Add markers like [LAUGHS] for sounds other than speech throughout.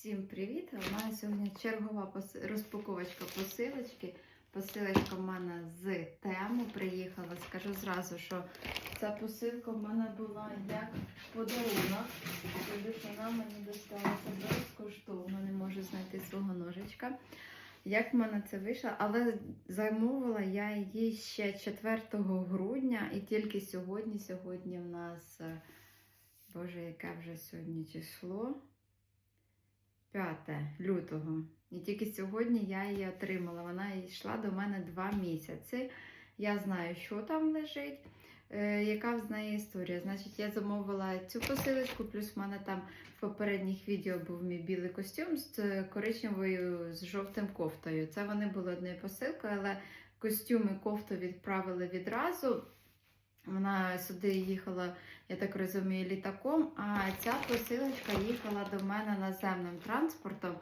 Всім привіт! У мене сьогодні чергова розпаковочка посилочки. Посилочка в мене з тему приїхала. Скажу зразу, що ця посилка в мене була як подарунок. Вона мені досталася безкоштовно, не можу знайти свого ножичка. Як в мене це вийшло, але замовила я її ще 4 грудня і тільки сьогодні, сьогодні в нас, е, боже, яке вже сьогодні число? 5 лютого. І тільки сьогодні я її отримала. Вона йшла до мене два місяці. Я знаю, що там лежить, е, яка з неї історія. Значить, я замовила цю посилочку, плюс в мене там в попередніх відео був мій білий костюм з е, коричневою з жовтим кофтою. Це вони були однією посилкою, але костюм і кофту відправили відразу. Вона сюди їхала, я так розумію, літаком, а ця посилочка їхала до мене наземним транспортом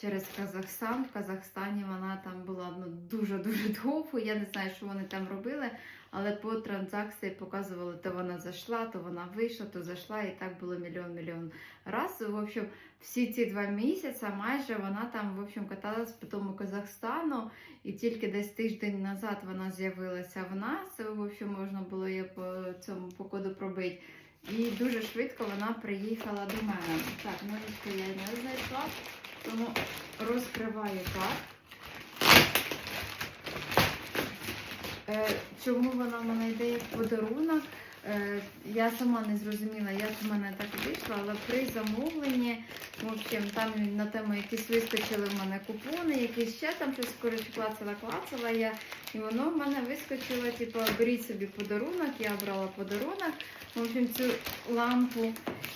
через Казахстан. В Казахстані вона там була ну, дуже-дуже [LAUGHS] довго. Я не знаю, що вони там робили, але по транзакції показували, то вона зайшла, то вона вийшла, то зайшла, і так було мільйон-мільйон разів. В общем, всі ці два місяці майже вона там в общем, каталась по тому Казахстану. І тільки десь тиждень назад вона з'явилася в нас. В общем, можна було її по цьому по коду пробити. І дуже швидко вона приїхала до мене. Так, ножичку я не знайшла, тому розкриваю так. Е, чому вона в мене йде як подарунок? Е, я сама не зрозуміла, як в мене так вийшло, але при замовленні, в общем, там на тему якісь вискочили в мене купони, якісь ще там щось коротше клацала, клацала я. І воно в мене вискочило, типу, беріть собі подарунок, я обрала подарунок, в общем, цю лампу.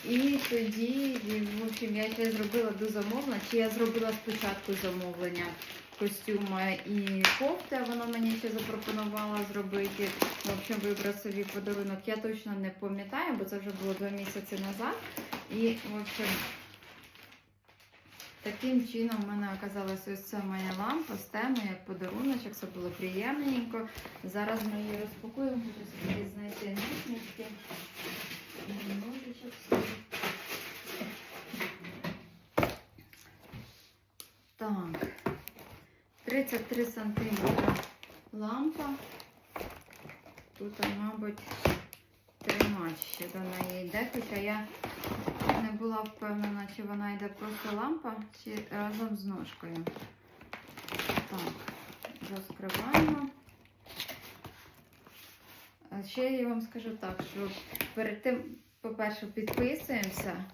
І тоді, в общем, я ще зробила до замовлення, чи я зробила спочатку замовлення костюма і кофти, а вона мені ще запропонувала зробити. В общем, вибрав собі подарунок. Я точно не пам'ятаю, бо це вже було два місяці назад. І, в общем, таким чином в мене оказалась ось ця моя лампа з темою, як подаруночок, це було приємненько. Зараз ми її розпакуємо, хочу собі знайти ниточки. Ножичок собі. Так. 33 сантиметра лампа. Тут, мабуть, тримач ще до неї йде, хоча я не була впевнена, чи вона йде просто лампа, чи разом з ножкою. Так, розкриваємо. Ще я вам скажу так, що перед тим, по-перше, підписуємося.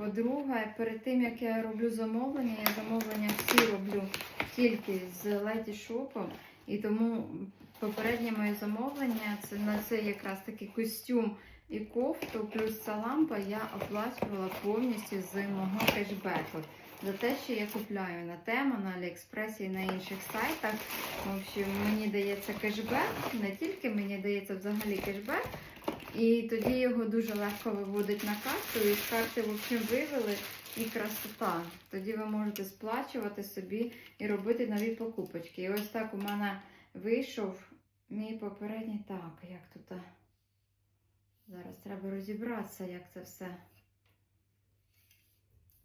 По-друге, перед тим як я роблю замовлення, я замовлення всі роблю тільки з Леді Шопом. І тому попереднє моє замовлення це на це якраз такий костюм і кофту, плюс ця лампа я оплачувала повністю з мого кешбеку. За те, що я купляю на тему, на Аліекспресі і на інших сайтах. В общем, мені дається кешбек, не тільки мені дається взагалі кешбек. І тоді його дуже легко виводить на карту, і з карти в общем, вивели і красота. Тоді ви можете сплачувати собі і робити нові покупочки. І ось так у мене вийшов мій попередній. Так, як тут. Зараз треба розібратися, як це все.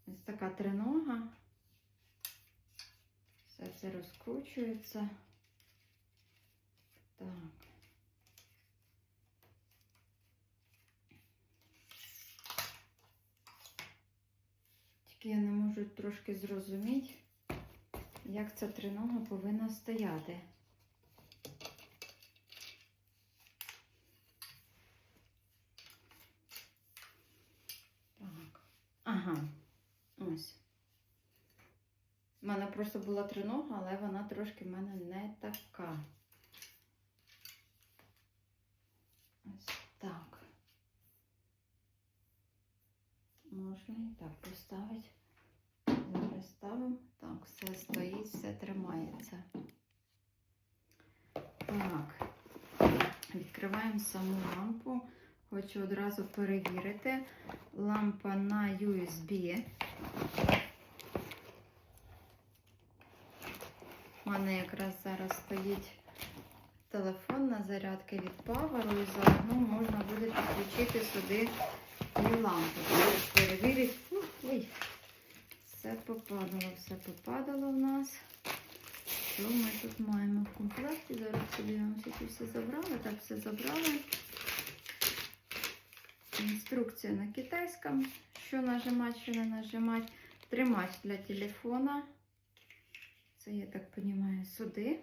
Ось така тринога. Все це розкручується. Так. Тільки я не можу трошки зрозуміти, як ця тринога повинна стояти. Так. Ага. Ось. У мене просто була тринога, але вона трошки в мене не така. Ось так. Можна і так поставити. Все стоїть, все тримається. Так, відкриваємо саму лампу. Хочу одразу перевірити. Лампа на USB. У мене якраз зараз стоїть телефон на зарядки від Power і заодно можна буде підключити сюди і лампу. Перевірити. Ой, все попадало, все попадало в нас. Що ми тут маємо в комплекті? Зараз подивимося, чи все забрали. Так, все забрали. Інструкція на китайському. Що нажимати, що не нажимати. Тримач для телефона. Це, я так розумію, сюди.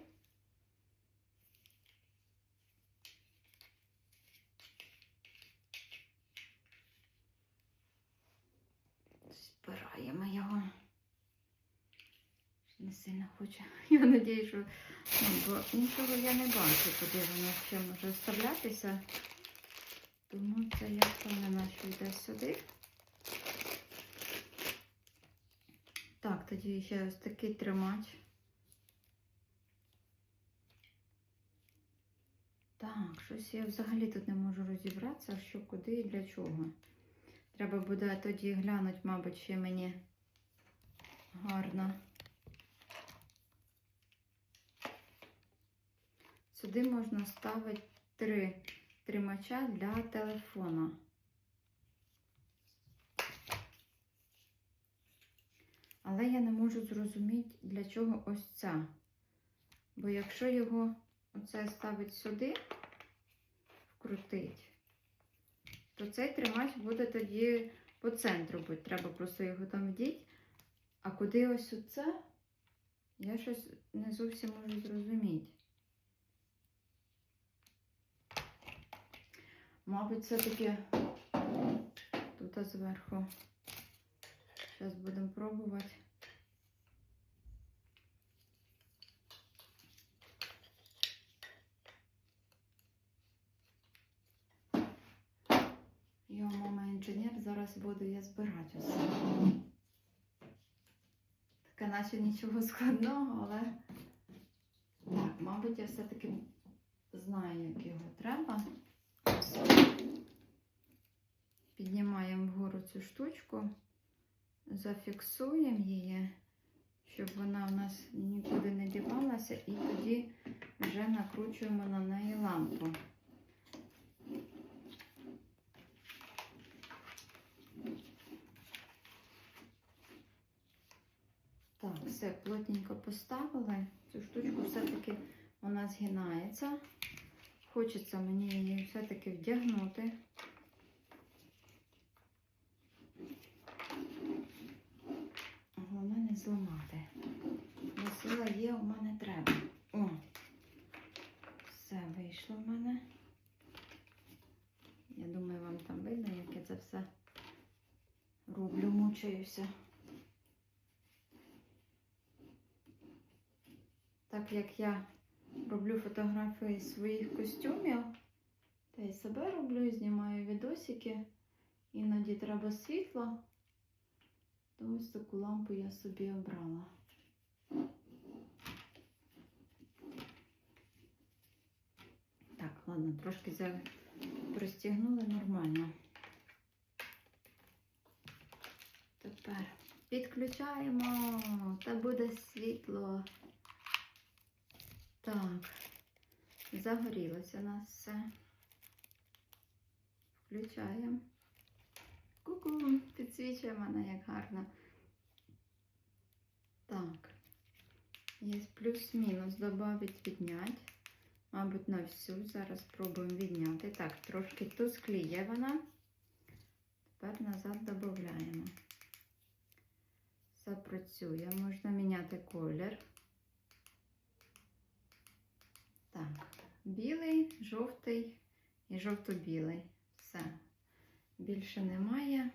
Збираємо його. Не сильно хочу. [LAUGHS] Я надію, що ну, бо іншого я не бачу, куди воно ще може вставлятися. Тому це я впевнена, що йде сюди. Так, тоді ще ось такий тримач. Так, щось я взагалі тут не можу розібратися, що куди і для чого. Треба буде тоді глянути, мабуть, ще мені гарно. Сюди можна ставити три тримача для телефона. Але я не можу зрозуміти, для чого ось ця. Бо якщо його оце ставить сюди, вкрутить, то цей тримач буде тоді по центру бути. Треба просто його там вдіти. А куди ось оце, я щось не зовсім можу зрозуміти. Мабуть, все-таки тут зверху. Зараз будемо пробувати. Його мама інженер, зараз буду я збирати усе. Таке наче нічого складного, але так, мабуть, я все-таки знаю, як його треба. Цю штучку, зафіксуємо її, щоб вона у нас нікуди не дівалася, і тоді вже накручуємо на неї лампу. Так, все плотненько поставили. Цю штучку все-таки вона згинається. Хочеться мені її все-таки вдягнути. Головне не зламати. Бо сила є, у мене треба. О, все вийшло в мене. Я думаю, вам там видно, як я це все роблю, мучаюся. Так як я роблю фотографії своїх костюмів, та й себе роблю, і знімаю відосики. Іноді треба світло, то ось таку лампу я собі обрала. Так, ладно, трошки за- пристігнули нормально. Тепер підключаємо, та буде світло. Так, загорілося у нас все. Включаємо. Ку-ку, підсвічує мене як гарно. Так. Є плюс-мінус, добавить, відняти. Мабуть, на всю. Зараз спробуємо відняти. Так, трошки тускліє вона. Тепер назад додаємо. Запрацює. Можна міняти колір. Так, білий, жовтий і жовто-білий. Все. Більше немає.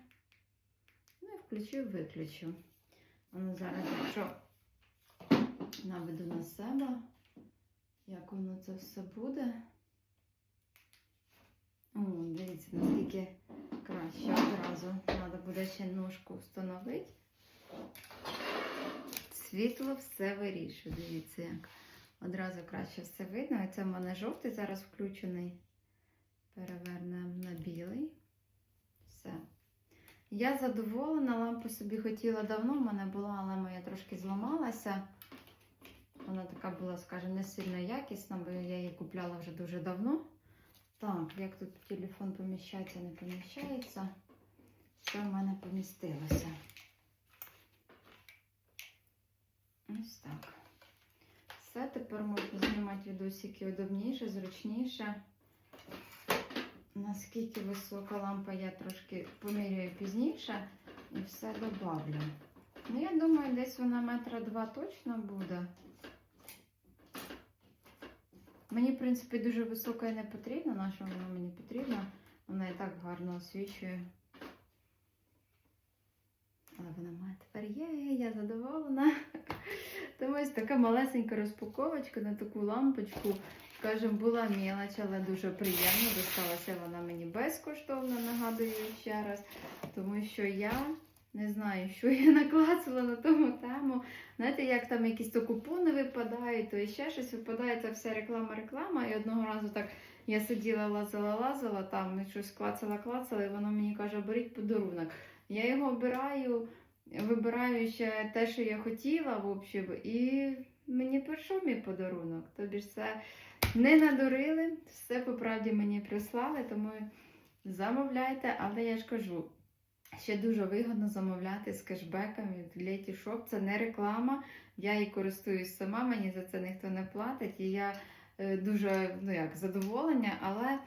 Ну і включив, виключив. Воно зараз, якщо наведу на себе, як воно це все буде. О, дивіться, наскільки краще одразу. Треба буде ще ножку встановити. Світло все вирішує. Дивіться, як одразу краще все видно. І це в мене жовтий зараз включений. Перевернемо на білий. Все. Я задоволена, лампу собі хотіла давно, в мене була, але моя трошки зламалася. Вона така була, скажімо, не сильно якісна, бо я її купляла вже дуже давно. Так, як тут телефон поміщається, не поміщається. Все в мене помістилося. Ось так. Все, тепер можна знімати відосики удобніше, зручніше. Наскільки висока лампа, я трошки поміряю пізніше і все добавлю. Ну, я думаю, десь вона метра два точно буде. Мені, в принципі, дуже висока і не потрібна, на що вона мені потрібна. Вона і так гарно освічує. Але вона має тепер є, я задоволена. Ось така малесенька розпаковочка на таку лампочку. Скажем, була мілоч, але дуже приємно. Досталася вона мені безкоштовно, нагадую ще раз. Тому що я не знаю, що я наклацала на тому тему. Знаєте, як там якісь то купони випадають, то і ще щось випадає, це все реклама-реклама. І одного разу так я сиділа, лазила, лазила, там щось клацала, клацала, і воно мені каже, беріть подарунок. Я його обираю, вибираю ще те, що я хотіла, в общем, і мені прийшов мій подарунок. Тобі ж це не надурили, все по правді мені прислали, тому замовляйте, але я ж кажу. Ще дуже вигідно замовляти з кешбеком від Leti Shop. Це не реклама. Я її користуюсь сама, мені за це ніхто не платить. І я е, дуже ну як, задоволення, але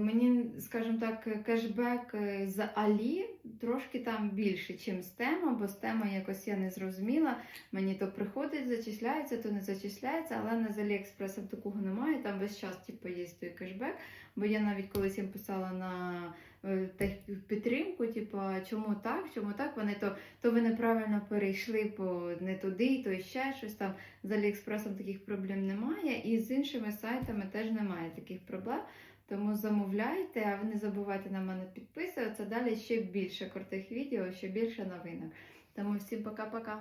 мені, скажімо так, кешбек е, з Алі трошки там більше, ніж з тема, бо з тема якось я не зрозуміла. Мені то приходить, зачисляється, то не зачисляється, але на з такого немає. Там весь час типу, є той кешбек. Бо я навіть колись їм писала на е, підтримку, типу, чому так, чому так. Вони то, то ви неправильно перейшли по не туди, то ще щось там. З Аліекспресом таких проблем немає, і з іншими сайтами теж немає таких проблем. Тому замовляйте, а ви не забувайте на мене підписуватися. Далі ще більше крутих відео, ще більше новинок. Тому всім пока-пока.